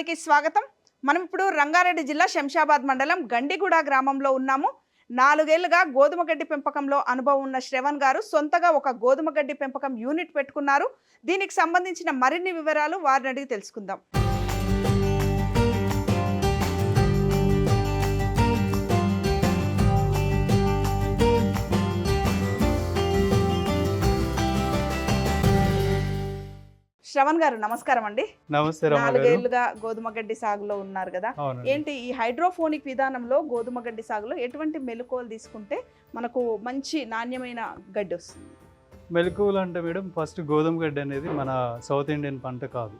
కార్యక్రమానికి స్వాగతం. మనం ఇప్పుడు రంగారెడ్డి జిల్లా శంషాబాద్ మండలం గండిగూడ గ్రామంలో ఉన్నాము. నాలుగేళ్ళుగా గోధుమ గడ్డి పెంపకంలో అనుభవం ఉన్న శ్రవణ్ గారు సొంతగా ఒక గోధుమ గడ్డి పెంపకం యూనిట్ పెట్టుకున్నారు. దీనికి సంబంధించిన మరిన్ని వివరాలు వారిని అడిగి తెలుసుకుందాం. శ్రవణ్ గారు నమస్కారం అండి. నమస్తే గారు. నాలుగేళ్ళుగా గోధుమ గడ్డి సాగులో ఉన్నారు కదా. ఏంటి ఈ హైడ్రోఫోనిక్ విధానంలో గోధుమ గడ్డి సాగులో ఎటువంటి మెలకువలు తీసుకుంటే మనకు మంచి నాణ్యమైన గడ్డి వస్తుంది? మెలకువలు అంటే మేడం ఫస్ట్ గోధుమ గడ్డి అనేది మన సౌత్ ఇండియన్ పంట కాదు.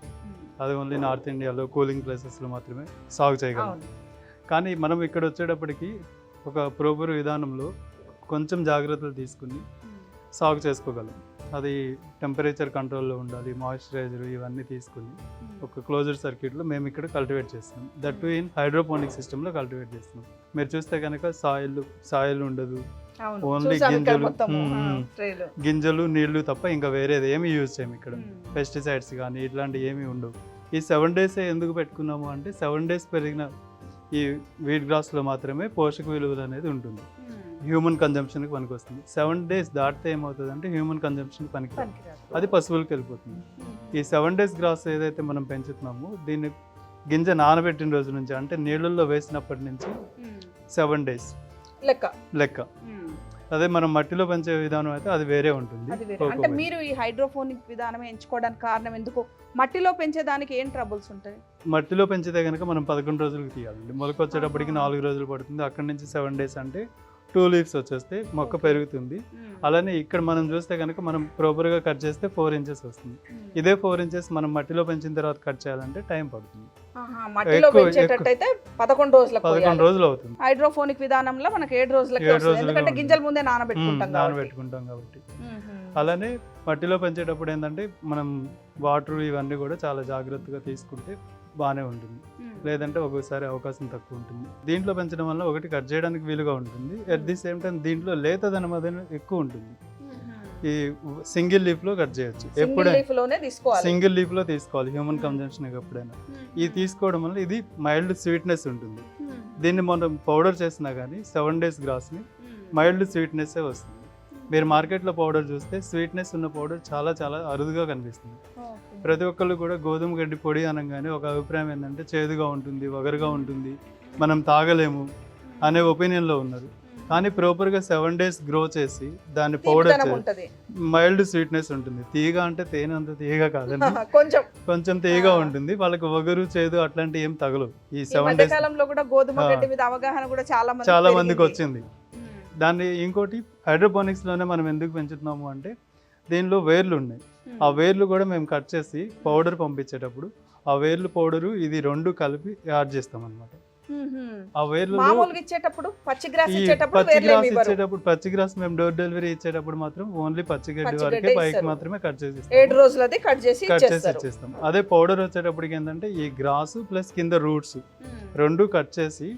అది ఓన్లీ నార్త్ ఇండియాలో కూలింగ్ ప్లేసెస్లో మాత్రమే సాగు చేయగలం. కానీ మనం ఇక్కడ వచ్చేటప్పటికి ఒక ప్రోపర్ విధానంలో కొంచెం జాగ్రత్తలు తీసుకుని సాగు చేసుకోగలం. అది టెంపరేచర్ కంట్రోల్లో ఉండాలి మాయిశ్చరైజర్ ఇవన్నీ తీసుకుని ఒక క్లోజ్డ్ సర్క్యూట్లో మేము ఇక్కడ కల్టివేట్ చేస్తున్నాం. దట్ ఇన్ హైడ్రోపోనిక్ సిస్టంలో కల్టివేట్ చేస్తున్నాం. మీరు చూస్తే కనుక సాయిల్ సాయిల్ ఉండదు. ఇక్కడ గింజలు. ట్రేలు. గింజలు నీళ్ళు తప్ప ఇంకా వేరేది ఏమి యూజ్ చేయం ఇక్కడ. పెస్టిసైడ్స్ కానీ ఇట్లాంటివి ఏమీ ఉండవు. ఈ సెవెన్ డేస్ ఎందుకు పెట్టుకున్నాము అంటే సెవెన్ డేస్ పెరిగిన ఈ వీట్ గ్రాస్లో మాత్రమే పోషక విలువలు అనేది ఉంటుంది. హ్యూమన్ కన్జంప్షన్కి పనికి వస్తుంది సెవెన్ డేస్ దాటితే ఏమవుతుంది అంటే హ్యూమన్ కన్జంప్షన్ పనికి. అది పశువులకు వెళ్ళిపోతుంది మ్మ్. ఈ సెవెన్ డేస్ గ్రాస్ ఏదైతే మనం పెంచుతున్నామో దీన్ని గింజ నానబెట్టిన రోజు నుంచి అంటే నీళ్ళల్లో వేసినప్పటి నుంచి. సెవెన్ డేస్ లెక్క లెక్క మ్మ్. అదే మనం మట్టిలో పెంచే విధానం అయితే అది వేరే ఉంటుంది అంటే. మీరు ఈ హైడ్రోఫోనిక్ విధానం ఎంచుకోవడానికి కారణం ఎందుకు మట్టిలో పెంచేదానికి ఏం ట్రబుల్స్ ఉంటాయి మట్టిలో పెంచితే కనుక మనం పదకొండు రోజులకి తీయాలండి మొలక వచ్చేటప్పటికి. నాలుగు రోజులు పడుతుంది అక్కడ నుంచి సెవెన్ డేస్ అంటే టూ లీవ్స్ వచ్చేస్తే మొక్క. పెరుగుతుంది. అలానే ఇక్కడ మనం చూస్తే కనుక మనం ప్రాపర్గా కట్ చేస్తే ఫోర్ ఇంచెస్ వస్తుంది. ఇదే ఫోర్ ఇంచెస్ మనం మట్టిలో పెంచిన తర్వాత కట్ చేయాలంటే టైం పడుతుంది పదకొండు. రోజులు అవుతుంది హైడ్రోఫోనిక్ విధానంలో మనకి ఏడు రోజులకి ఎందుకంటే. గింజల ముందే నానబెట్టుకుంటాం. నానబెట్టుకుంటాం కాబట్టి. అలానే మట్టిలో పెంచేటప్పుడు ఏంటంటే మనం వాటర్ ఇవన్నీ కూడా చాలా జాగ్రత్తగా తీసుకుంటే బాగానే ఉంటుంది. లేదంటే ఒక్కోసారి అవకాశం తక్కువ ఉంటుంది దీంట్లో పెంచడం వల్ల ఒకటి కట్ చేయడానికి వీలుగా ఉంటుంది అట్ ది సేమ్ టైం దీంట్లో లేతదనం అనేది ఎక్కువ ఉంటుంది. ఈ సింగిల్ లీఫ్లో కట్ చేయొచ్చు ఎప్పుడైనా సింగిల్ లీఫ్లో తీసుకోవాలి హ్యూమన్. కన్జంప్షన్ ఎప్పుడైనా. ఇది తీసుకోవడం వల్ల ఇది మైల్డ్ స్వీట్నెస్ ఉంటుంది. దీన్ని మనం పౌడర్ చేసినా కానీ సెవెన్ డేస్ గ్రాస్ని. మైల్డ్ స్వీట్నెస్సే వస్తుంది మీరు మార్కెట్లో పౌడర్ చూస్తే స్వీట్నెస్ ఉన్న పౌడర్ చాలా చాలా అరుదుగా కనిపిస్తుంది. ప్రతి ఒక్కళ్ళు కూడా గోధుమ గడ్డి పొడి అనగానే ఒక అభిప్రాయం ఏంటంటే చేదుగా ఉంటుంది వగరుగా ఉంటుంది మనం తాగలేము అనే ఒపీనియన్లో ఉన్నారు. కానీ ప్రాపర్గా సెవెన్ డేస్ గ్రో చేసి దాన్ని పౌడర్ మైల్డ్ స్వీట్నెస్ ఉంటుంది. తీగ అంటే తేనె అంత తీగ కాదండి. కొంచెం. కొంచెం తీగ. ఉంటుంది. వాళ్ళకి వగరు చేదు అట్లాంటి ఏం తగలవు. ఈ సెవెన్ డేస్ కాలంలో కూడా గోధుమ ఆ. గడ్డి మీద అవగాహన కూడా చాలా చాలా మందికి వచ్చింది. దాన్ని ఇంకోటి hydroponics లోనే మనం ఎందుకు పెంచుతున్నాము అంటే దీనిలో వేర్లు ఉన్నాయి. ఆ. వేర్లు కూడా మేము కట్ చేసి పౌడర్ పంపించేటప్పుడు ఆ వేర్లు పౌడరు ఇది రెండు కలిపి యాడ్ చేస్తాం అనమాట. ఆ వేర్లు ఇచ్చేటప్పుడు పచ్చి గ్రాస్ ఇచ్చేటప్పుడు పచ్చి గ్రాస్ పచ్చి మేము డోర్ డెలివరీ ఇచ్చేటప్పుడు మాత్రం ఓన్లీ పచ్చిగడ్డి పచ్చిగడ్డే వరకే పైకి ఇస్తారు. మాత్రమే కట్ చేసి ఏడు ఇస్తాం. రోజులది కట్ చేసి కట్ చేసి ఇచ్చేస్తాం అదే పౌడర్ వచ్చేటప్పటికి ఏంటంటే ఈ గ్రాస్ ప్లస్ కింద రూట్స్. రెండు కట్ చేసి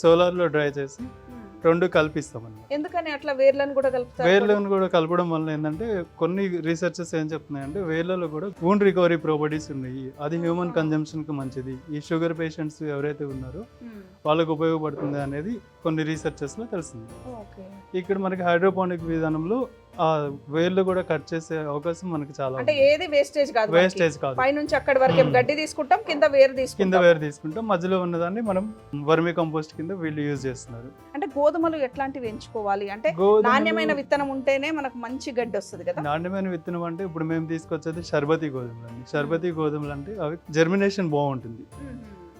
solar లో డ్రై చేసి. రెండు కల్పిస్తాం అన్నమాట ఎందుకని అట్లా వేర్లను కూడా కలుపుతారు? వేర్లను కూడా కలపడం వల్ల ఏంటంటే కొన్ని రీసెర్చెస్ ఏం చెప్తున్నాయంటే వేర్లలో కూడా వూండ్ రికవరీ ప్రాపర్టీస్ ఉన్నాయి. అది హ్యూమన్. కన్జంప్షన్కి మంచిది. ఈ షుగర్ పేషెంట్స్ ఎవరైతే ఉన్నారో. వాళ్ళకు ఉపయోగపడుతుంది అనేది కొన్ని రీసెర్చెస్లో తెలిసింది. ఇక్కడ మనకి హైడ్రోపోనిక్ విధానంలో వేర్లు కూడా కట్ చేసే అవకాశం మనకి చాలా అంటే ఏది వేస్టేజ్ కాదు. వేస్టేజ్ కాదు. పైనుంచి అక్కడి వరకు. గడ్డి తీసుకుంటాం కింద వేరు కింద తీసుకుంటాం వేరు తీసుకుంటాం. మధ్యలో ఉన్నదాన్ని మనం వర్మి కంపోస్ట్ కింద వీళ్ళు యూజ్ చేస్తున్నారు. అంటే గోధుమలు ఎట్లాంటివి ఎంచుకోవాలి? అంటే నాణ్యమైన విత్తనం ఉంటేనే మనకు మంచి గడ్డి వస్తుంది కదా? నాణ్యమైన విత్తనం అంటే ఇప్పుడు మేము తీసుకొచ్చేది షర్బతి గోధుమలు అండి. షర్బతి గోధుమలు అంటే అవి జర్మినేషన్ బాగుంటుంది.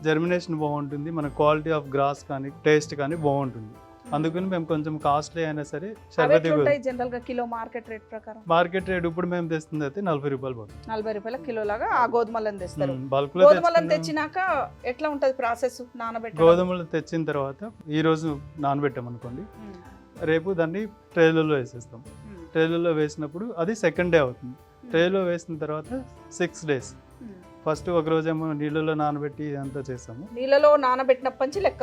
జర్మినేషన్ బాగుంటుంది. మన క్వాలిటీ ఆఫ్ గ్రాస్ కానీ టేస్ట్ కానీ బాగుంటుంది. అందుకని మేము కొంచెం కాస్ట్లీ అయినా సరే ఎట్లుంటాయి జనరల్గా కిలో మార్కెట్ రేట్ ప్రకారం? మార్కెట్ రేట్ ఇప్పుడు మేము తెస్తుంది అయితే నలభై రూపాయలు పడుతుంది. నలభై రూపాయల కిలో లాగా ఆ గోధుమలను తెస్తారు. బల్క్లో గోధుమలను. తెచ్చినాక ఎట్లా ఉంటది ప్రాసెస్ నానబెట్టి గోధుమలు తెచ్చిన తర్వాత ఈ రోజు నానబెట్టాం అనుకోండి. రేపు దాన్ని ట్రేలలో వేసేస్తాం. ట్రేలలో వేసినప్పుడు అది సెకండ్ డే అవుతుంది. ట్రేలో వేసిన తర్వాత సిక్స్ డేస్ ఫస్ట్ ఒక రోజేమో నీళ్ళలో నానబెట్టి ఇదంతా చేసాము నీళ్ళలో నానబెట్టినప్పటి నుంచి లెక్క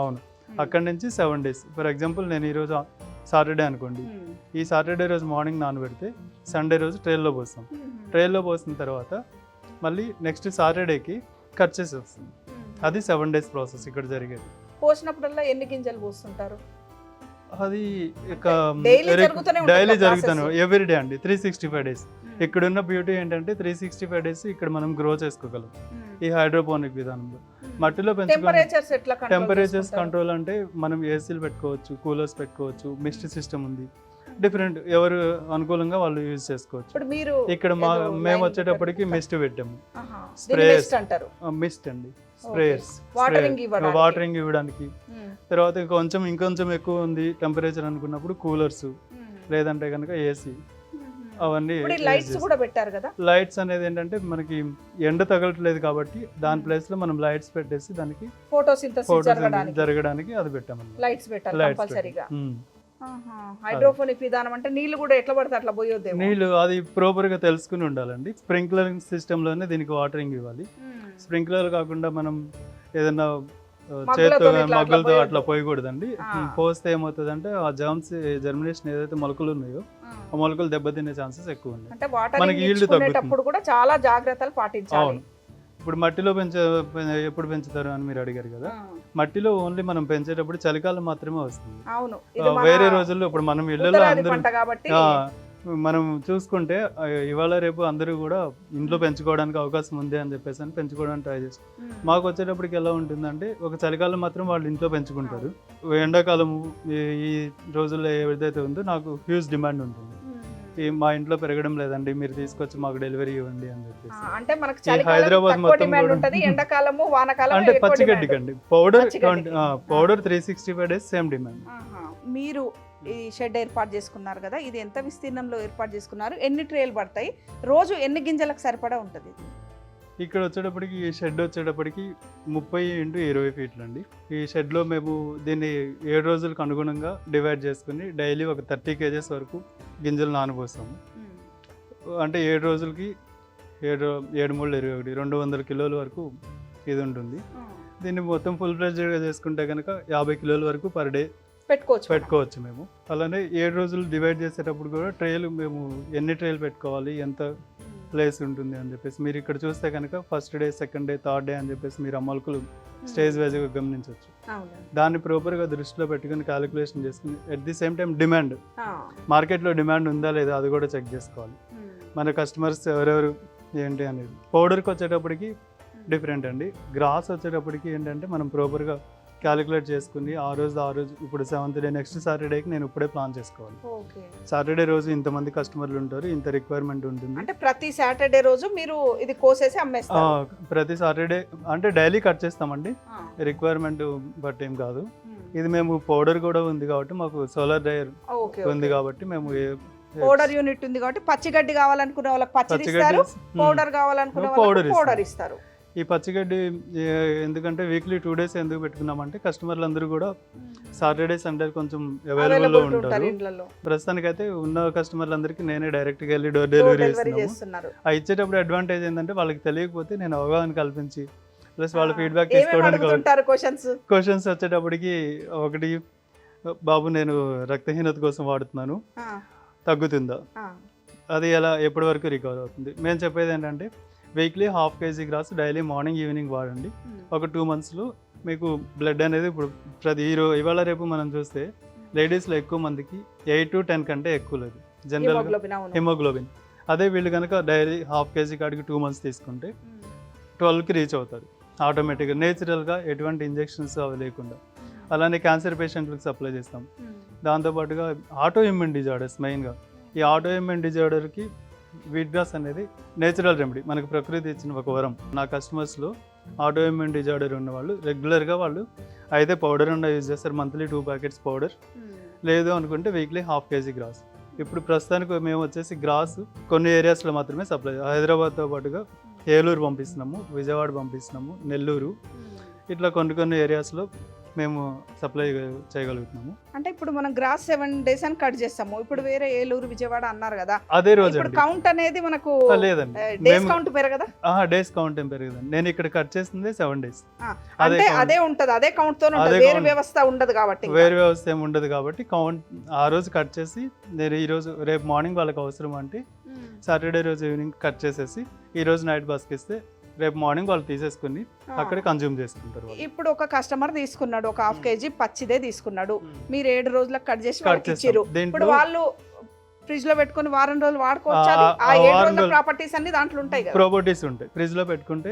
అవును. అక్కడ నుంచి సెవెన్ డేస్ ఫర్ ఎగ్జాంపుల్ నేను ఈరోజు సాటర్డే అనుకోండి. మ్మ్. ఈ సాటర్డే రోజు మార్నింగ్ నానబెడితే సండే రోజు ట్రైల్లో పోస్తాం. ట్రైల్లో పోసిన తర్వాత మళ్ళీ నెక్స్ట్ సాటర్డేకి కట్ చేసి వస్తుంది అది సెవెన్ డేస్ ప్రాసెస్ ఇక్కడ జరిగేది. పోసినప్పుడల్లా ఎన్ని గింజలు పోస్తుంటారు? అది డైలీ జరుగుతాను. ఎవ్రీ డే అండి. త్రీ సిక్స్టీ ఫైవ్ డేస్ ఇక్కడున్న బ్యూటీ ఏంటంటే త్రీ సిక్స్టీ ఫైవ్ డేస్ ఇక్కడ మనం గ్రో చేసుకోగలం. ఈ హైడ్రోపోనిక్ విధానంలో. మట్టిలో పెంచుకోవాలి టెంపరేచర్స్? కంట్రోల్ అంటే మనం ఏసీలు పెట్టుకోవచ్చు కూలర్స్ పెట్టుకోవచ్చు మిస్ట్ సిస్టమ్ ఉంది. డిఫరెంట్ ఎవరు అనుకూలంగా వాళ్ళు యూజ్ చేసుకోవచ్చు. ఇక్కడ మా మేము వచ్చేటప్పటికి. మిస్ట్ పెట్టాము. అంటారు. మిస్ట్ అండి. స్ప్రేయర్స్ వాటరింగ్ ఇవ్వడానికి. తర్వాత కొంచెం ఇంకొంచెం ఎక్కువ ఉంది టెంపరేచర్ అనుకున్నప్పుడు కూలర్స్ లేదంటే కనుక ఏసీ. అవన్నీ లైట్స్ కూడా పెట్టారు కదా? లైట్స్ అనేది ఏంటంటే మనకి ఎండ తగలట్లేదు కాబట్టి దాని ప్లేస్లో మనం లైట్స్ పెట్టేసి దానికి ఫోటోసింథసిస్ ఫోటోస్ జరగడానికి. అది పెట్టామన్నమాట. లైట్స్ పెట్టారు లైట్స్ కంపల్సరీగా ఉమ్. హైడ్రోఫోనిక్ విధానం అంటే నీళ్ళు కూడా ఎట్లా పడితే అట్లా పోయొద్దేమో? నీళ్ళు అది ప్రాపర్గా తెలుసుకుని ఉండాలండి. స్ప్రింక్లరింగ్ సిస్టమ్లోనే దీనికి వాటరింగ్ ఇవ్వాలి. స్ప్రింక్లర్ కాకుండా మనం ఏదైనా చేత్తో మగ్గులతో. అట్లా పోయకూడదండి. పోస్తే ఏమవుతుందంటే ఆ జర్మ్స్ జర్మినేషన్ ఏదైతే మొలకలు ఉన్నాయో ఆ. మొలకలు దెబ్బతినే ఛాన్సెస్ ఎక్కువ ఉన్నాయి. అంటే మనకి yield ఇచ్చుకునేటప్పుడు కూడా చాలా జాగ్రత్తలు పాటించాలి. ఇప్పుడు మట్టిలో పెంచే ఎప్పుడు పెంచుతారు అని మీరు అడిగారు కదా? మట్టిలో ఓన్లీ మనం పెంచేటప్పుడు చలికాలం మాత్రమే వస్తుంది. అవును. వేరే రోజుల్లో ఇప్పుడు మనం ఇళ్ళలో అందరూ మనం చూసుకుంటే ఇవాళ రేపు అందరూ కూడా ఇంట్లో పెంచుకోవడానికి అవకాశం ఉంది అని చెప్పేసి అని పెంచుకోవడానికి ట్రై చేస్తారు ఉమ్. మాకు వచ్చేటప్పటికి ఎలా ఉంటుందంటే ఒక చలికాలం మాత్రం వాళ్ళు ఇంట్లో పెంచుకుంటారు ఎండాకాలం ఈ- రోజుల్లో ఏదైతే ఉందో నాకు హ్యూజ్ డిమాండ్ ఉంటుంది. ఈ మా ఇంట్లో పెరగడం లేదండి మీరు తీసుకొచ్చి మాకు డెలివరీ ఇవ్వండి అని చెప్పేసి అంటే మనకు హైదరాబాద్ మొత్తం కూడా- ఎండాకాలము వానాకాలం అంటే demand. అండి powder. Powder three sixty five days same demand. మీరు ఈ షెడ్ ఏర్పాటు చేసుకున్నారు కదా ఇది ఎంత విస్తీర్ణంలో ఏర్పాటు చేసుకున్నారు ఎన్ని ట్రేలు పడతాయి రోజు ఎన్ని గింజలకు సరిపడా ఉంటుంది? ఇక్కడ వచ్చేటప్పటికి ఈ షెడ్ వచ్చేటప్పటికి ముప్పై ఇంటూ ఇరవై ఫీట్లు అండి ఈ షెడ్లో మేము దీన్ని ఏడు రోజులకు అనుగుణంగా డివైడ్ చేసుకుని డైలీ ఒక థర్టీ కేజెస్ వరకు గింజలు నానబోస్తాము. అంటే ఏడు రోజులకి ఏడు ఏడు మూడు ఇరవై ఒకటి రెండు వందల కిలోల వరకు ఇది ఉంటుంది. దీన్ని మొత్తం ఫుల్ ఫ్లెడ్జ్గా చేసుకుంటే కనుక యాభై కిలోల వరకు పర్ డే పెట్టుకోవచ్చు. పెట్టుకోవచ్చు మేము అలానే ఏడు రోజులు డివైడ్ చేసేటప్పుడు కూడా ట్రేలు మేము ఎన్ని ట్రేలు పెట్టుకోవాలి ఎంత ప్లేస్ ఉంటుంది అని చెప్పేసి మీరు ఇక్కడ చూస్తే కనుక first day second day third day అని చెప్పేసి మీరు అమలుకులు స్టేజ్ వైజ్గా గమనించవచ్చు. దాన్ని ప్రాపర్గా దృష్టిలో పెట్టుకుని క్యాలిక్యులేషన్ చేసుకుని at the same time demand. మార్కెట్లో డిమాండ్ ఉందా లేదా అది కూడా చెక్ చేసుకోవాలి ఉమ్. మన కస్టమర్స్ ఎవరెవరు ఏంటి అనేది పౌడర్కి వచ్చేటప్పటికి డిఫరెంట్ అండి గ్రాస్ వచ్చేటప్పటికి ఏంటంటే మనం ప్రాపర్గా క్యాలిక్యులేట్ చేసుకుని ఆ రోజు ఆ రోజు ఇప్పుడు సెవెంత్ డే నెక్స్ట్ సాటర్డేకి నేను ఇప్పుడే ప్లాన్ చేసుకోవాలి. సాటర్డే రోజు ఇంతమంది కస్టమర్లు ఉంటారు ఇంత రిక్వైర్మెంట్ ఉంటుంది. అంటే ప్రతి సాటర్డే రోజు మీరు ఇది కోసేసి అమ్మేస్తారు? ప్రతి సాటర్డే అంటే డైలీ కట్ చేస్తామండి. రిక్వైర్మెంట్ బట్ ఏం కాదు. ఉమ్. ఇది మేము పౌడర్ కూడా ఉంది కాబట్టి మాకు సోలార్ డ్రైయర్ ఓకే ఉంది కాబట్టి మేము పౌడర్ యూనిట్ ఉంది కాబట్టి పచ్చిగడ్డి కావాలనుకునే వాళ్ళకి ఇస్తారు. పచ్చిగడ్డి పౌడర్ కావాలనుకునే Powder వాళ్ళకి. పౌడర్ ఇస్తారు. ఈ పచ్చిగడ్డి ఎందుకంటే వీక్లీ టూ డేస్ ఎందుకు పెట్టుకున్నామంటే కస్టమర్లు అందరూ కూడా సాటర్డే సండే కొంచెం అవైలబుల్లో అవైలబుల్ ఉంటారు ప్రస్తుతానికైతే ఉన్న కస్టమర్లందరికీ నేనే డైరెక్ట్గా వెళ్ళి డోర్ డెలివరీ చేస్తున్నారు. ఆ ఇచ్చేటప్పుడు అడ్వాంటేజ్ ఏంటంటే వాళ్ళకి తెలియకపోతే నేను అవగాహన కల్పించి ప్లస్ వాళ్ళ ఫీడ్బ్యాక్ తీసుకోవడానికి క్వశ్చన్స్ వచ్చేటప్పటికి ఒకటి బాబు నేను రక్తహీనత కోసం వాడుతున్నాను. తగ్గుతుందా? అది ఎలా ఎప్పటి వరకు రికవర్ అవుతుంది? మేము చెప్పేది ఏంటంటే weekly half KG grass daily morning evening వాడండి ఒక టూ మంత్స్లో మీకు బ్లడ్ అనేది ఇప్పుడు ప్రతి ఈ రో ఇవాళ రేపు మనం చూస్తే లేడీస్లో ఎక్కువ మందికి ఎయిట్ టు టెన్ కంటే ఎక్కువ లేదు జనరల్గా హిమోగ్లోబిన్ అదే వీళ్ళు కనుక డైలీ హాఫ్ కేజీ కాడికి టూ మంత్స్ తీసుకుంటే ట్వెల్వ్కి రీచ్ అవుతారు. ఆటోమేటిక్గా నేచురల్గా ఎటువంటి ఇంజెక్షన్స్ అవి లేకుండా. అలానే క్యాన్సర్ పేషెంట్లకు సప్లై చేస్తాం. దాంతోపాటుగా ఆటో ఇమ్యూన్ డిజార్డర్స్ మెయిన్గా ఈ ఆటో ఇమ్యూన్ డిజార్డర్కి వీట్ గ్రాస్ అనేది నేచురల్ రెమెడీ. మనకు ప్రకృతి ఇచ్చిన ఒక వరం. నా కస్టమర్స్లో ఆటో ఇమ్యూన్ డిజార్డర్ ఉన్న వాళ్ళు రెగ్యులర్గా వాళ్ళు అయితే పౌడర్ ఉన్న యూజ్ చేస్తారు. మంత్లీ టూ ప్యాకెట్స్ పౌడర్ లేదు అనుకుంటే వీక్లీ హాఫ్ కేజీ గ్రాస్ ఇప్పుడు ప్రస్తుతానికి మేము వచ్చేసి గ్రాస్ కొన్ని ఏరియాస్లో మాత్రమే సప్లై హైదరాబాద్తో పాటుగా ఏలూరు పంపిస్తున్నాము విజయవాడ పంపిస్తున్నాము నెల్లూరు. ఇట్లా కొన్ని కొన్ని ఏరియాస్లో మేము సప్లై చేయగలుగుతున్నాము. అంటే ఇప్పుడు మనం గ్రాస్ సెవెన్ డేస్ అని కట్ చేస్తాము. ఇప్పుడు వేరే ఏలూరు విజయవాడ అన్నారు కదా. అదే రోజు కౌంట్ అనేది మనకు లేదండి. డేస్ కౌంట్ పెరగదా డేస్ కౌంట్ ఏం పెరగదండి నేను ఇక్కడ కట్ చేసింది సెవెన్ డేస్. అంటే. అదే ఉంటది. అదే కౌంట్తో వేరే. వ్యవస్థ ఉండదు కాబట్టి. వేరే వ్యవస్థ ఏమి ఉండదు కాబట్టి కౌంట్ ఆ రోజు కట్ చేసి నేను ఈ రోజు రేపు మార్నింగ్ వాళ్ళకి అవసరం అంటే. సాటర్డే రోజు ఈవినింగ్ కట్ చేసేసి ఈ రోజు నైట్ బస్కి ఇస్తే రేపు మార్నింగ్ వాళ్ళు తీసేసుకుని అక్కడే కన్జ్యూమ్ చేసుకుంటారు. ఇప్పుడు ఒక కస్టమర్ తీసుకున్నాడు ఒక హాఫ్. కేజీ పచ్చిదే తీసుకున్నాడు మీరు ఏడు రోజులకు కట్ చేసి కట్ వాళ్ళకి చేస్తాం. ఇచ్చిర్రు ఇప్పుడు వాళ్ళు ఫ్రిడ్జ్లో పెట్టుకొని వారం రోజులు వాడుకోవచ్చు ఏడు ప్రాపర్టీస్ అన్ని దాంట్లో ఉంటాయి కదా ప్రాపర్టీస్ ఉంటాయి ఫ్రిడ్జ్లో పెట్టుకుంటే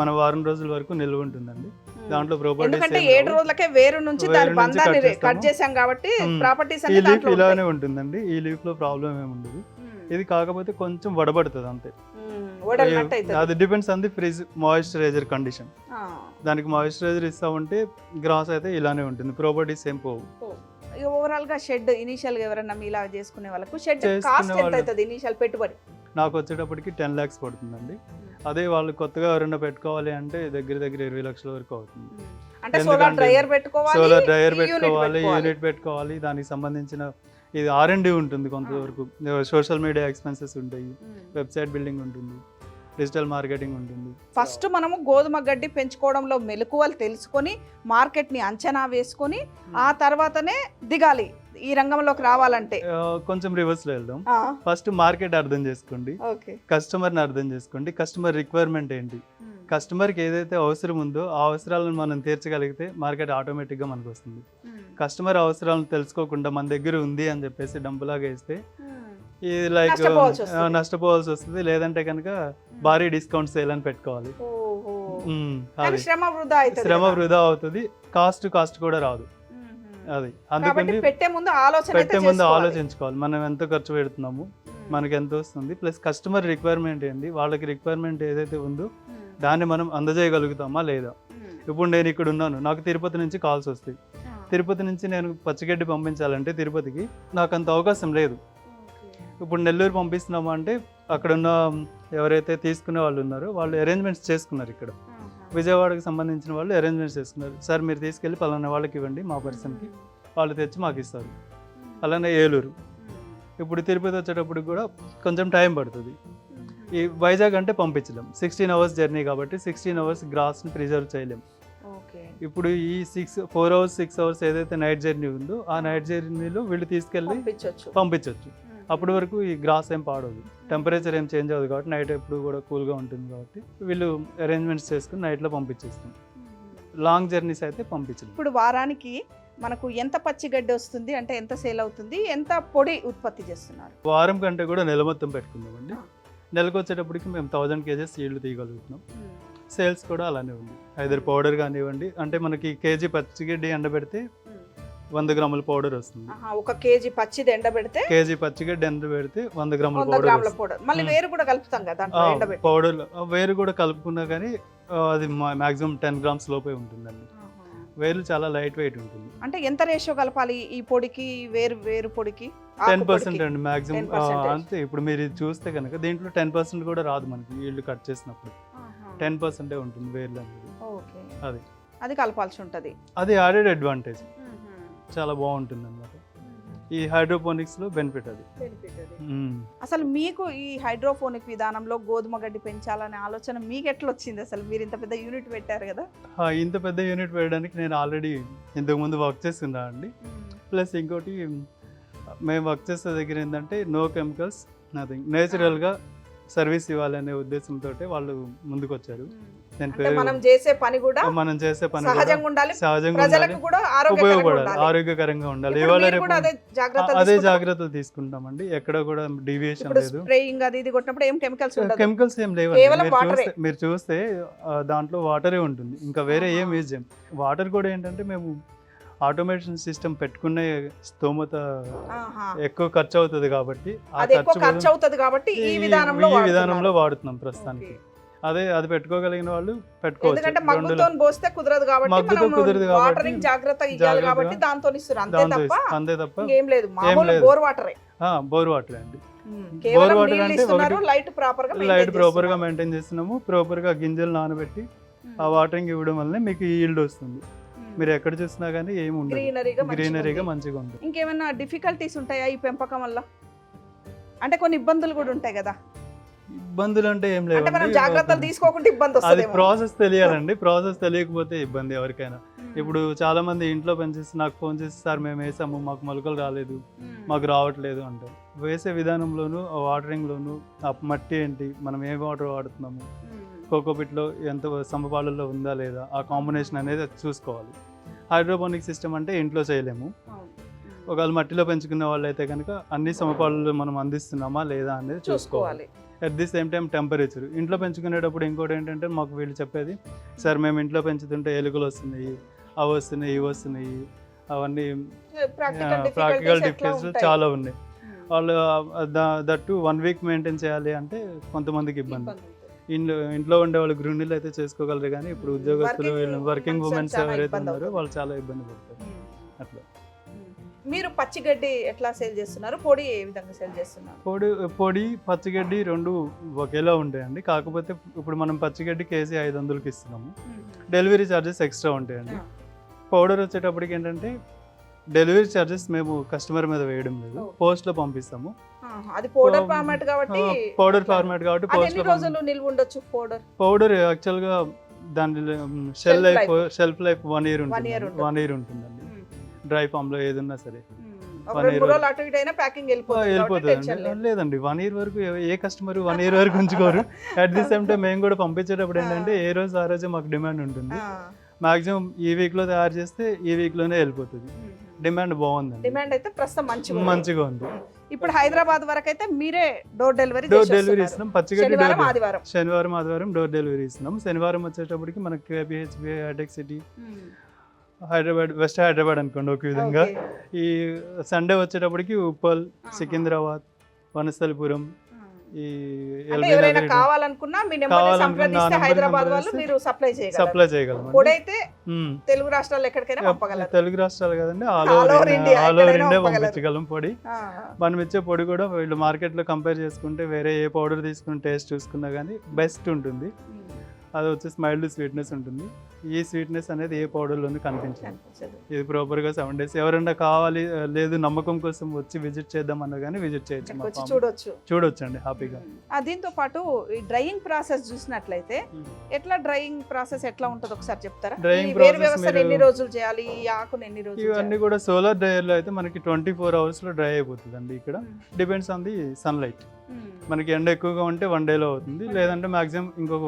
మన వారం రోజుల వరకు నిల్వ ఉంటుందండి దాంట్లో ప్రాపర్టీస్ ఎందుకంటే ఏడు రోజులకే వేరు నుంచి దాని బంధాన్ని కట్. చేసాం కాబట్టి. ప్రాపర్టీస్ అన్ని దాంట్లో. ఇలానే ఉంటుందండి ఈ లీఫ్లో ప్రాబ్లం ఏమి ఉండదు. ఇది కాకపోతే కొంచెం వడబడుతుంది అంతే. అది depends on the fridge moisturiser condition. దానికి మాయిశ్చరైజర్ ఇస్తామంటే గ్రాస్ అయితే ఇలానే ఉంటుంది. ప్రాపర్టీస్ ఏం పోవు. ఓవరాల్గా షెడ్ ఇనిషియల్గా ఎవరన్నా మీలా చేసుకునే వాళ్ళకు షెడ్ కాస్ట్ ఎంత అవుతుంది ఇనిషియల్ పెట్టుబడి? నాకు వచ్చేటప్పటికి టెన్ ల్యాక్స్ పడుతుందండి. అదే వాళ్ళు కొత్తగా ఎవరైనా పెట్టుకోవాలి అంటే దగ్గర దగ్గర ఇరవై లక్షల వరకు అవుతుంది. సోలార్ డ్రైయర్ పెట్టుకోవాలి సోలార్ డ్రైయర్ యూనిట్ పెట్టుకోవాలి పెట్టుకోవాలి. యూనిట్ పెట్టుకోవాలి. దానికి సంబంధించిన ఇది ఆర్ అండ్ డి ఉంటుంది కొంతవరకు. సోషల్ మీడియా ఎక్స్పెన్సెస్ ఉంటాయి. వెబ్సైట్ బిల్డింగ్ ఉంటుంది. డిజిటల్ మార్కెటింగ్ ఉంటుంది. ఫస్ట్ మనము గోధుమ గడ్డి పెంచుకోవడంలో మెలకువలు తెలుసుకొని మార్కెట్ని అంచనా వేసుకొని ఆ తర్వాతనే దిగాలి. ఈ రంగంలోకి రావాలంటే. కొంచెం రివర్స్లో వెళ్దాం. ఆ, ఫస్ట్ మార్కెట్ అర్థం చేసుకోండి. ఓకే. కస్టమర్ని అర్థం చేసుకోండి. కస్టమర్ రిక్వైర్మెంట్ ఏంటి? కస్టమర్కి ఏదైతే అవసరం ఉందో ఆ అవసరాలను మనం తీర్చగలిగితే మార్కెట్ ఆటోమేటిక్గా మనకు వస్తుంది. కస్టమర్ అవసరాలను తెలుసుకోకుండా మన దగ్గర ఉంది అని చెప్పేసి డబ్బులాగా ఇస్తే ఇది లైక్ నష్టపోవాల్సి వస్తుంది. లేదంటే కనుక భారీ డిస్కౌంట్ సేల్ అని పెట్టుకోవాలి. అది. శ్రమ వృధా అవుతుంది కాస్ట్ కాస్ట్ కూడా రాదు. మ్మ్. అది. అందుకని పెట్టే ముందు ఆలోచన పెట్టే ముందు. ఆలోచించుకోవాలి. మనం ఎంత ఖర్చు పెడుతున్నాము. మనకి ఎంత వస్తుంది. ప్లస్ కస్టమర్ రిక్వైర్మెంట్ ఏంటి వాళ్ళకి రిక్వైర్మెంట్ ఏదైతే ఉందో. దాన్ని మనం అందజేయగలుగుతామా లేదా. ఇప్పుడు నేను ఇక్కడ ఉన్నాను. నాకు తిరుపతి నుంచి కాల్స్ వస్తాయి. తిరుపతి నుంచి నేను పచ్చిగడ్డి పంపించాలంటే తిరుపతికి నాకు అంత అవకాశం లేదు. ఇప్పుడు నెల్లూరు పంపిస్తున్నాము అంటే అక్కడ ఉన్న ఎవరైతే తీసుకునే వాళ్ళు ఉన్నారో వాళ్ళు అరేంజ్మెంట్స్ చేసుకున్నారు ఇక్కడ. విజయవాడకి సంబంధించిన వాళ్ళు అరేంజ్మెంట్స్ చేసుకున్నారు. సార్ మీరు తీసుకెళ్ళి పలానా వాళ్ళకి ఇవ్వండి మా పర్సన్కి. వాళ్ళు తెచ్చి మాకు ఇస్తారు. అలానే ఏలూరు. ఇప్పుడు తిరుపతి వచ్చేటప్పుడు కూడా కొంచెం టైం పడుతుంది. ఈ వైజాగ్ అంటే పంపించలేం. సిక్స్టీన్ అవర్స్ జర్నీ కాబట్టి సిక్స్టీన్ అవర్స్ గ్రాస్ని ప్రిజర్వ్ చేయలేం. ఇప్పుడు ఈ six four hours six hours ఏదైతే నైట్ జర్నీ ఉందో ఆ నైట్ జర్నీలో వీళ్ళు తీసుకెళ్ళి పంపించవచ్చు అప్పటి వరకు ఈ గ్రాస్ ఏం పాడవదు టెంపరేచర్ ఏం చేంజ్ అవ్వదు కాబట్టి నైట్ ఎప్పుడు కూడా కూల్గా ఉంటుంది కాబట్టి వీళ్ళు అరేంజ్మెంట్స్ చేసుకుని నైట్లో పంపించేస్తాం లాంగ్ జర్నీస్ అయితే పంపించలేదు. ఇప్పుడు వారానికి మనకు ఎంత పచ్చి గడ్డి వస్తుంది అంటే ఎంత సేల్ అవుతుంది ఎంత పొడి ఉత్పత్తి చేస్తున్నారు? వారం కంటే కూడా నెల మొత్తం పెట్టుకుందామండి. ఆ. నెలకు వచ్చేటప్పటికి మేము థౌజండ్ కేజెస్ ఈల్డ్ తీయగలుగుతున్నాం. సేల్స్ కూడా అలానే ఉంది ఐదర్ పౌడర్ కానివ్వండి అంటే మనకి కేజీ పచ్చిగడ్డి ఎండబెడితే వంద గ్రాముల పౌడర్ వస్తుంది ఒక కేజీ పచ్చిది ఎండబెడితే కేజీ పచ్చిగడ్డి ఎండబెడితే వంద గ్రాముల పౌడర్ పౌడర్ మళ్ళీ. వేరు కూడా కలుపుతాం కదా పౌడర్ వేరు కూడా కలుపుకున్నా కానీ అది మాక్సిమం టెన్ గ్రామ్స్ లోపే ఉంటుందండి. వేరు చాలా లైట్ వెయిట్ ఉంటుంది అంటే ఎంత రేషియో కలపాలి ఈ పొడికి వేరు వేరు పొడికి టెన్? పర్సెంట్ అండి మాక్సిమం 10%. అంతే ఇప్పుడు మీరు చూస్తే కనుక దీంట్లో టెన్ పర్సెంట్ కూడా రాదు మనకి వీళ్ళు కట్ చేసినప్పుడు. టెన్ పర్సెంటే ఉంటుంది వేర్లు అనేది ఓకే. అది. అది కలపాల్సి ఉంటది. అది యాడెడ్ అడ్వాంటేజ్ చాలా బాగుంటుంది అనమాట ఈ హైడ్రోపోనిక్స్లో బెనిఫిట్ అది. అసలు మీకు ఈ హైడ్రోఫోనిక్ విధానంలో గోధుమ గడ్డి పెంచాలనే ఆలోచన మీకు ఎట్లా వచ్చింది అసలు? మీరు ఇంత పెద్ద యూనిట్ పెట్టారు కదా? ఇంత పెద్ద యూనిట్ వేయడానికి నేను ఆల్రెడీ ఇంతకు ముందు వర్క్ చేస్తున్నా అండి. ప్లస్ ఇంకోటి మేము వర్క్ చేసే దగ్గర ఏంటంటే నో కెమికల్స్ నథింగ్ నేచురల్గా సర్వీస్ ఇవ్వాలనే ఉద్దేశంతో వాళ్ళు ముందుకు వచ్చారు మనం చేసే పని కూడా మనం చేసే పని సహజంగా ఉండాలి. సహజంగా కూడా ఉపయోగపడాలి ఉండాలి. ఆరోగ్యకరంగా ఉండాలి. ఇవాళ అదే జాగ్రత్తలు తీసుకుంటామండి. ఎక్కడ కూడా డీవియేషన్ లేదు. స్ప్రేయింగ్ అది ఇది కొట్టినప్పుడు ఏం కెమికల్స్ ఏం లేవు మీరు. చూస్తే మీరు చూస్తే ఆ, దాంట్లో వాటరే ఉంటుంది. ఇంకా వేరే ఏం. యూజ్ చేయం. వాటర్ కూడా ఏంటంటే మేము ఆటోమేషన్ సిస్టమ్ పెట్టుకునే స్తోమత. ఎక్కువ ఖర్చు అవుతుంది కాబట్టి ఆ ఖర్చు ఖర్చు అవుతుంది కాబట్టి ఈ విధానంలో ఈ. విధానంలో వాడుతున్నాం ప్రస్తుతానికి. అదే అది పెట్టుకోగలిగిన వాళ్ళు పెట్టుకోవచ్చు ఎందుకంటే రెండు మగ్గుతో పోస్తే కుదరదు కాబట్టి కుదరదు వాటరింగ్ జాగ్రత్త ఇవ్వాలి జాగ్రత్తగా కాబట్టి దాంతో ఇస్తారు అంతే తప్ప ఇస్తాం. అంతే తప్ప ఇంకేం లేదు మామూలు లేదు. బోర్ వాటరే బోర్ వాటర్ అండి అంటే లైట్ ప్రాపర్గా లైట్ ప్రాపర్గా మెయింటైన్ చేస్తున్నాము ప్రాపర్గా గింజలు నానబెట్టి ఆ వాటరింగ్ ఇవ్వడం వల్లనే మీకు ఈల్డ్ వస్తుంది మీరు ఎక్కడ చూసినా కానీ ఏమి ఉండదు. గ్రీనరీగా మంచిగా ఉంటుంది ఇంకేమైనా డిఫికల్టీస్ ఉంటాయా ఈ పెంపకం వల్ల? అంటే కొన్ని ఇబ్బందులు కూడా ఉంటాయి కదా. ఇబ్బందులు అంటే ఏం అంటే మనం లేవండి జాగ్రత్తలు తీసుకోకుండా ఇబ్బంది అది ప్రాసెస్ తెలియాలండి ప్రాసెస్ తెలియకపోతే ఇబ్బంది ఎవరికైనా. ఇప్పుడు చాలా మంది ఇంట్లో పనిచేసి నాకు ఫోన్ చేసి సార్ మేము వేసాము మాకు మొలకలు రాలేదు మాకు రావట్లేదు అంటారు. వేసే విధానంలోను వాటరింగ్లోను ఆ మట్టి ఏంటి మనం ఏ వాటర్ వాడుతున్నాము? కోకోపిట్లో ఎంత సమపాలలో ఉందా లేదా ఆ కాంబినేషన్ అనేది చూసుకోవాలి. హైడ్రోపోనిక్ సిస్టమ్ అంటే ఇంట్లో చేయలేము. ఒకవేళ మట్టిలో పెంచుకునే వాళ్ళు అయితే కనుక అన్ని సమపాలలో మనం అందిస్తున్నామా లేదా అనేది చూసుకోవాలి. At the same time temperature ఇంట్లో పెంచుకునేటప్పుడు ఇంకోటి ఏంటంటే మాకు వీళ్ళు చెప్పేది సార్ మేము ఇంట్లో పెంచుతుంటే ఎలుకలు వస్తున్నాయి అవి వస్తున్నాయి ఇవి వస్తున్నాయి అవన్నీ ప్రాక్టికల్ డిఫికల్టీస్ చాలా ఉన్నాయి. వాళ్ళు దట్టు వన్ వీక్ మెయింటైన్ చేయాలి అంటే కొంతమందికి ఇబ్బంది. ఇంట్లో ఇంట్లో ఉండే వాళ్ళు గృహిణులు అయితే చేసుకోగలరు కానీ ఇప్పుడు ఉద్యోగస్తులు వర్కింగ్ ఉమెన్స్ ఎవరైతే ఉన్నారో. వాళ్ళు చాలా ఇబ్బంది పడతారు. అట్లా. మీరు పచ్చిగడ్డి ఎట్లా సేల్ చేస్తున్నారు? పొడి ఏ విధంగా సేల్ చేస్తున్నారు? పొడి పొడి పచ్చిగడ్డి రెండు ఒకేలా ఉంటాయండి. కాకపోతే ఇప్పుడు మనం పచ్చిగడ్డి కేజీ ఐదు వందలకి ఇస్తున్నాము. డెలివరీ ఛార్జెస్ ఎక్స్ట్రా ఉంటాయండి. పౌడర్ వచ్చేటప్పటికి ఏంటంటే డెలివరీ ఛార్జెస్ మేము కస్టమర్ మీద వేయడం లేదు. ఓ. పోస్ట్లో పంపిస్తాము. అది పౌడర్ ఫార్మాట్ కాబట్టి పౌడర్ ఫార్మాట్ కాబట్టి ఎన్ని పోస్ట్లో రోజులు నిల్వ ఉండొచ్చు పౌడర్? పౌడర్ యాక్చువల్గా దాని shell life. Shelf life one year ఉంటుంది. వన్ ఇయర్ ఉంటుందండి. డ్రై ఫామ్లో ఏదున్నా సరే. వెళ్ళిపోతుంది tension వెళ్ళిపోతుంది. లేదు. లేదండి వన్ ఇయర్ వరకు ఏ- కస్టమర్ వన్ ఇయర్ వరకు ఉంచుకోరు. అట్ ది సేమ్ టైం మేము కూడా పంపించేటప్పుడు ఏంటంటే ఏ రోజు ఆ రోజే మాకు డిమాండ్ ఉంటుంది. మాక్సిమం ఈ వీక్లో తయారు చేస్తే ఈ వీక్లోనే వెళ్ళిపోతుంది. మ్మ్. డిమాండ్ బాగుందండి. డిమాండ్ అయితే ప్రస్తుతం మంచిగా ఉంది. మంచిగా ఉంది. ఇప్పుడు హైదరాబాద్ వరకు అయితే మీరే డోర్ డెలివరీ డోర్ డెలివరీ ఇస్తున్నాం. పచ్చిగడ్డి ఆదివారం. శనివారం ఆదివారం డోర్ డెలివరీ ఇస్తున్నాం. శనివారం వచ్చేటప్పటికి మనకి KPHB Hitech City Hyderabad west Hyderabad అనుకోండి ఒక విధంగా. ఈ సండే వచ్చేటప్పటికి ఉప్పల్. సికింద్రాబాద్ వనస్థలిపురం ఈ ఎవరైనా కావాలనుకున్నా మీ నెంబర్ సంప్రదిస్తే హైదరాబాద్ వాళ్ళు మీరు సప్లై చేయగలరు. సప్లై చేయగలం పొడైతే తెలుగు రాష్ట్రాల్లో ఎక్కడికైనా పంపగలరు. తెలుగు రాష్ట్రాలు కదండి. All over India all over India. పంపించగలం పొడి. మనం ఇచ్చే పొడి కూడా వీళ్ళు మార్కెట్లో కంపేర్ చేసుకుంటే వేరే ఏ పౌడర్ తీసుకుని టేస్ట్ చూసుకున్నా కానీ బెస్ట్ ఉంటుంది. అది వచ్చేసి మైల్డ్ స్వీట్నెస్ ఉంటుంది. ఈ స్వీట్నెస్ అనేది ఏ పౌడర్లోనూ కనిపించదు. ఇది ప్రాపర్గా సెవెన్ డేస్ ఎవరైనా కావాలి లేదు నమ్మకం కోసం వచ్చి విజిట్ చేద్దాం అన్నా కానీ విజిట్ చేయొచ్చు వచ్చి farm. చూడొచ్చు. చూడొచ్చండి హ్యాపీగా దీంతో పాటు ఈ డ్రైయింగ్ ప్రాసెస్ చూసినట్లయితే ఎట్లా డ్రైయింగ్ ప్రాసెస్ ఎట్లా ఉంటుందో ఒకసారి చెప్తారా? వ్యవస్థను మీరు- ఎన్ని రోజులు చేయాలి? ఈ ఆకును ఎన్ని రోజులు ఇవన్నీ కూడా సోలార్ డ్రైయర్లో అయితే మనకి ట్వంటీ ఫోర్ అవర్స్లో డ్రై అయిపోతుంది అండి ఇక్కడ? Depends on the sunlight. మనకి ఎండ ఎక్కువగా ఉంటే వన్ డేలో అవుతుంది. లేదంటే మాక్సిమం ఇంకొక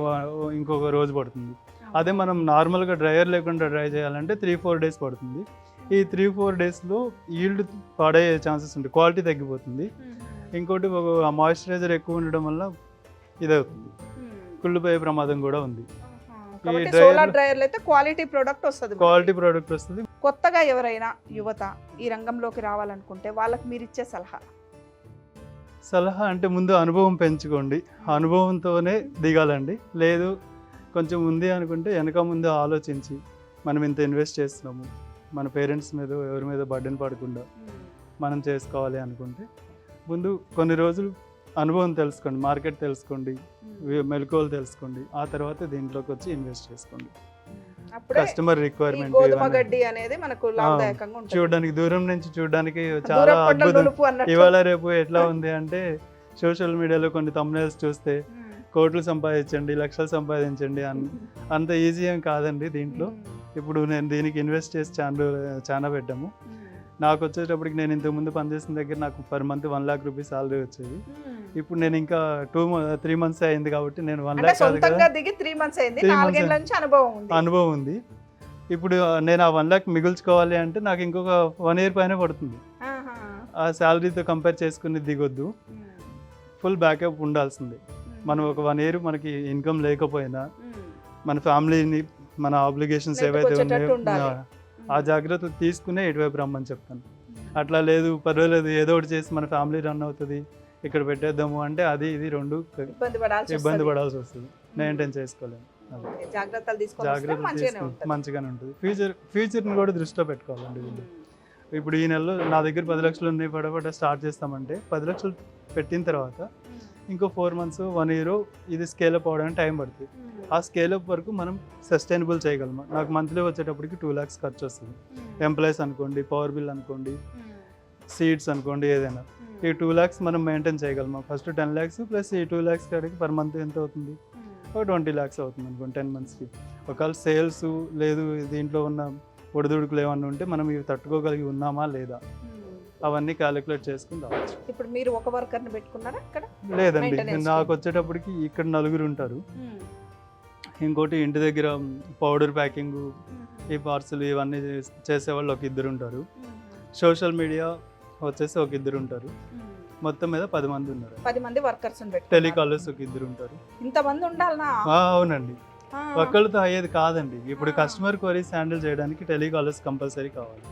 ఇంకొక రోజు పడుతుంది. అదే మనం నార్మల్గా డ్రైయర్ లేకుండా డ్రై చేయాలంటే త్రీ ఫోర్ డేస్ పడుతుంది. ఈ త్రీ ఫోర్ డేస్లో ఈల్డ్ పడే ఛాన్సెస్ ఉంటాయి. క్వాలిటీ తగ్గిపోతుంది. ఇంకోటి మాయిశ్చరైజర్ ఎక్కువ ఉండడం వల్ల ఇదవుతుంది. కుళ్ళిపోయే ప్రమాదం కూడా ఉంది. సోలార్ అయితే క్వాలిటీ ప్రోడక్ట్ వస్తుంది. క్వాలిటీ ప్రోడక్ట్ వస్తుంది. కొత్తగా ఎవరైనా యువత ఈ రంగంలోకి రావాలనుకుంటే వాళ్ళకి మీరు ఇచ్చే సలహా. సలహా అంటే ముందు అనుభవం పెంచుకోండి. అనుభవంతోనే దిగాలండి. లేదు కొంచెం ఉంది అనుకుంటే వెనక ముందు ఆలోచించి మనం ఇంత ఇన్వెస్ట్ చేస్తున్నాము. మన పేరెంట్స్ మీద ఎవరి మీద బర్డెన్ పడకుండా మనం చేసుకోవాలి అనుకుంటే ముందు కొన్ని రోజులు అనుభవం తెలుసుకోండి. మార్కెట్ తెలుసుకోండి. వి- మెలకువలు తెలుసుకోండి. ఆ తర్వాత దీంట్లోకి వచ్చి ఇన్వెస్ట్ చేసుకోండి. కస్టమర్ రిక్వైర్మెంట్ గోధుమ గడ్డి అనేది మనకు లాభదాయకంగా ఉంటుంది చూడడానికి దూరం నుంచి చూడడానికి చాలా అద్భుతం. ఇవాళ రేపు ఎట్లా ఉంది అంటే సోషల్ మీడియాలో కొన్ని తమ్నేల్స్ చూస్తే మ్మ్. కోట్లు సంపాదించండి లక్షలు సంపాదించండి అన్ అంత ఈజీ ఏం కాదండి దీంట్లో ఇప్పుడు నేను దీనికి ఇన్వెస్ట్ చేసి చాలా చాలా పెట్టాము. నాకు వచ్చేటప్పటికి నేను ఇంతకుముందు పనిచేసిన దగ్గర నాకు per month one lakh rupees salary వచ్చేది. ఇప్పుడు నేను ఇంకా టూ త్రీ మంత్స్ అయింది కాబట్టి నేను వన్ కదా సొంతంగా దిగి త్రీ మంత్స్ అయింది. నాలుగేళ్ళ అయింది. నుంచి అనుభవం ఉంది. అనుభవం ఉంది. ఇప్పుడు నేను ఆ వన్ లాక్ మిగుల్చుకోవాలి అంటే నాకు ఇంకొక వన్ ఇయర్ పైన పడుతుంది. ఆ శాలరీతో కంపేర్ చేసుకుని దిగొద్దు. ఫుల్ బ్యాకప్ ఉండాల్సిందే. మనం ఒక వన్ ఇయర్ మనకి ఇన్కమ్ లేకపోయినా మ్మ్. మన ఫ్యామిలీని మన ఆబ్లిగేషన్స్ ఏవైతే ఉన్నాయో ఆ జాగ్రత్తలు తీసుకునే ఇటువైపు రమ్మని చెప్తాను. అట్లా లేదు పర్వాలేదు ఏదో ఒకటి చేసి మన ఫ్యామిలీ రన్ అవుతుంది. ఇక్కడ పెట్టేద్దాము అంటే అది ఇది రెండు ఇబ్బంది పడాల్సి ఇబ్బంది వస్తది. పడాల్సి వస్తుంది మెయింటైన్ చేసుకోలేము జాగ్రత్తలు జాగ్రత్తలు మంచిగానే ఉంటుంది. ఫ్యూచర్ ఫ్యూచర్ని కూడా దృష్టిలో పెట్టుకోవాలండి వీళ్ళు. ఇప్పుడు ఈ నెలలో నా దగ్గర పది లక్షలు ఉన్నాయి పడపడ స్టార్ట్ చేస్తామంటే పది లక్షలు పెట్టిన తర్వాత ఇంకో ఫోర్ మంత్స్ వన్ ఇయర్ ఇది స్కేల్ అప్ అవడానికి టైం పడుతుంది. ఆ స్కేల్ అప్ వరకు మనం సస్టైనబుల్ చేయగలము? నాకు మంత్లీ వచ్చేటప్పటికి టూ ల్యాక్స్ ఖర్చు వస్తుంది. ఎంప్లాయీస్ అనుకోండి పవర్ బిల్ అనుకోండి సీడ్స్ అనుకోండి ఏదైనా. ఈ టూ ల్యాక్స్ మనం మెయింటైన్ చేయగలము. ఫస్ట్ టెన్ ల్యాక్స్ ప్లస్ ఈ టూ ల్యాక్స్ కాడికి పర్ మంత్ ఎంత అవుతుంది? ఒక ట్వంటీ ల్యాక్స్ అవుతుంది అనుకోండి టెన్ మంత్స్కి ఒకవేళ సేల్స్ లేదు దీంట్లో ఉన్న ఒడిదుడుకులు ఏమన్నా ఉంటే మనం ఇవి తట్టుకోగలిగి ఉన్నామా లేదా? అవన్నీ క్యాలిక్యులేట్ చేసుకుని రావచ్చు. ఇప్పుడు మీరు ఒక వర్కర్ని పెట్టుకున్నారా ఇక్కడ లేదండి నాకు వచ్చేటప్పటికి ఇక్కడ నలుగురు ఉంటారు. ఇంకోటి ఇంటి దగ్గర పౌడర్ ప్యాకింగ్ ఈ పార్సల్ ఇవన్నీ చేస్- చేసేవాళ్ళు ఒక ఇద్దరు ఉంటారు. సోషల్ మీడియా వచ్చేసి ఒక ఇద్దరు ఉంటారు. మొత్తం మీద పది మంది ఉన్నారు. పది మంది వర్కర్స్ టెలికాలర్స్ ఒక ఇద్దరు ఉంటారు. ఇంతమంది ఉండాలనా? ఆ, అవునండి. ఒక్కళ్ళతో అయ్యేది కాదండి. ఇప్పుడు. కస్టమర్ క్వరీస్ హ్యాండిల్ చేయడానికి టెలికాలర్స్ కంపల్సరీ కావాలి.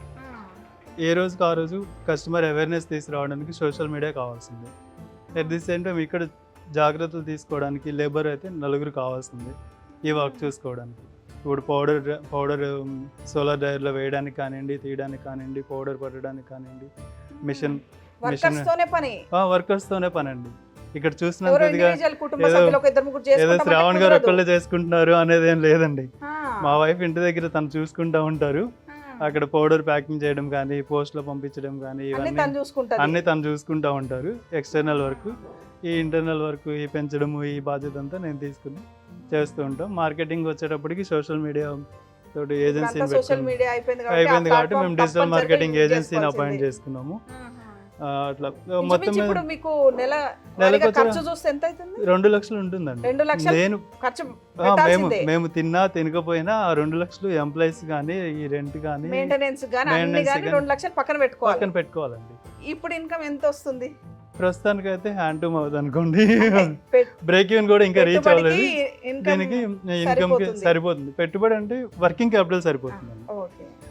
ఏ రోజుకి ఆ రోజు కస్టమర్ అవేర్నెస్ తీసుకురావడానికి సోషల్ మీడియా కావాల్సిందే. అట్ ది సేమ్ టైం ఇక్కడ జాగ్రత్తలు తీసుకోవడానికి లేబర్ అయితే నలుగురు కావాల్సిందే. ఈ వర్క్ చూసుకోవడానికి. ఇప్పుడు పౌడర్ పౌడర్ సోలార్ డ్రైవర్లో వేయడానికి కానివ్వండి తీయడానికి కానివ్వండి పౌడర్ పట్టడానికి కానివ్వండి మిషన్ వర్కర్స్ తోనే పని. పని అండి ఇక్కడ చూసినంతగా ఏదో- శ్రావణ్ గారు. ఒక్కళ్ళే చేసుకుంటున్నారు అనేది ఏం లేదండి. మా వైఫ్ ఇంటి దగ్గర తను చూసుకుంటా ఉంటారు. అక్కడ పౌడర్ ప్యాకింగ్ చేయడం కానీ పోస్ట్లో పంపించడం కానీ అన్ని ఇవన్నీ అన్ని తను చూసుకుంటా ఉంటారు. ఎక్స్టర్నల్ వర్క్ ఈ ఇంటర్నల్ వర్క్ ఈ పెంచడము ఈ బాధ్యత అంతా నేను తీసుకుని చేస్తూ ఉంటాం. మార్కెటింగ్ వచ్చేటప్పటికి సోషల్ మీడియా తోటి ఏజెన్సీని సోషల్ మీడియా అయిపోయింది కాబట్టి మేము డిజిటల్ మార్కెటింగ్ ఏజెన్సీని. అపాయింట్ చేసుకున్నాము. అట్లా. మొత్తం ఇప్పుడు మీకు నెల నెలకు ఖర్చు చూస్తే ఎంత అవుతుంది రెండు లక్షలు ఉంటుందండి. రెండు లక్షలు నేను ఖర్చు మేము మేము తిన్నా తినకపోయినా రెండు లక్షలు ఎంప్లాయీస్ కానీ ఈ రెంట్ కానీ మెయింటెనెన్స్ గానీ రెండు లక్షలు పక్కన పెట్టుకోవాలి. పక్కన పెట్టుకోవాలండి. ఇప్పుడు ఇన్కమ్ ఎంత వస్తుంది? ప్రస్తుతానికి అయితే హ్యాండ్ టు మౌత్ అనుకోండి బ్రేక్ ఈవెన్ కూడా ఇంకా రీచ్ అవ్వలేదు దీనికి ఇన్కమ్కి సరిపోతుంది. పెట్టుబడి అంటే వర్కింగ్ క్యాపిటల్ సరిపోతుంది.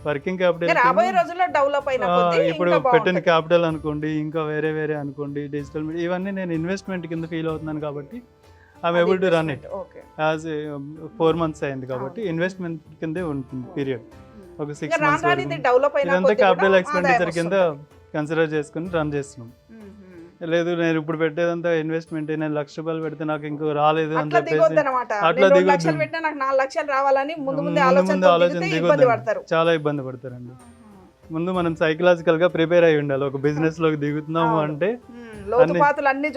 వర్కింగ్ రాబోయే క్యాపిటల్ రోజుల్లో డెవలప్ అయిన కొద్దీ ఇప్పుడు పెట్టిన. క్యాపిటల్ అనుకోండి ఇంకా వేరే వేరే అనుకోండి డిజిటల్ మీడియా ఇవన్నీ నేను ఇన్వెస్ట్మెంట్ కింద ఫీల్ అవుతున్నాను కాబట్టి I'm able to run it. As four months అయింది కాబట్టి ఇన్వెస్ట్మెంట్ కిందే ఉంటుంది పీరియడ్ ఒక ఇంకా సిక్స్ మంత్స్ ఇదంతా క్యాపిటల్ ఎక్స్పెండిచర్ కింద. కన్సిడర్ చేసుకుని రన్ చేస్తున్నాం. లేదు నేను ఇప్పుడు పెట్టేదంతా ఇన్వెస్ట్మెంట్ నేను లక్ష రూపాయలు పెడితే నాకు ఇంకో రాలేదు అని అట్లా దిగొద్దు చెప్పేసి అట్లా దిగొద్దు. లక్షలు పెట్టినా నాకు నాలుగు లక్షలు రావాలని ముందు ముందే ఆలోచన. పడతారు. చాలా ఇబ్బంది పడతారండి. ముందు మనం సైకలాజికల్గా ప్రిపేర్ అయి ఉండాలి. ఒక బిజినెస్లోకి దిగుతున్నాము. అంటే అన్ని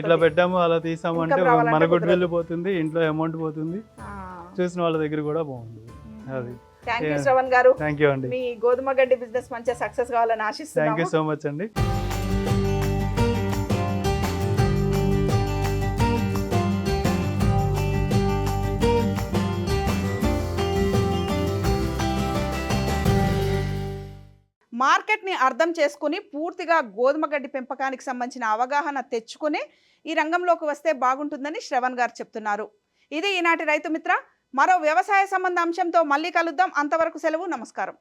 ఇట్లా పెట్టాము అలా తీసాము అంటే మన గుడ్ కుదరదు. విల్ పోతుంది ఇంట్లో అమౌంట్ పోతుంది. చూసిన వాళ్ళ దగ్గర కూడా బాగుంది అది. Thank you. శ్రవణ్ గారు థ్యాంక్ యూ అండి మీ గోధుమ గడ్డి బిజినెస్ మంచిగా సక్సెస్ కావాలని థ్యాంక్ యూ సో మచ్ అండి మార్కెట్ని అర్థం చేసుకుని పూర్తిగా గోధుమ గడ్డి పెంపకానికి సంబంధించిన అవగాహన తెచ్చుకుని ఈ రంగంలోకి వస్తే బాగుంటుందని శ్రవణ్ గారు చెప్తున్నారు. ఇది ఈనాటి రైతు మిత్ర మరో వ్యవసాయ సంబంధ అంశంతో మళ్ళీ కలుద్దాం. అంతవరకు సెలవు నమస్కారం.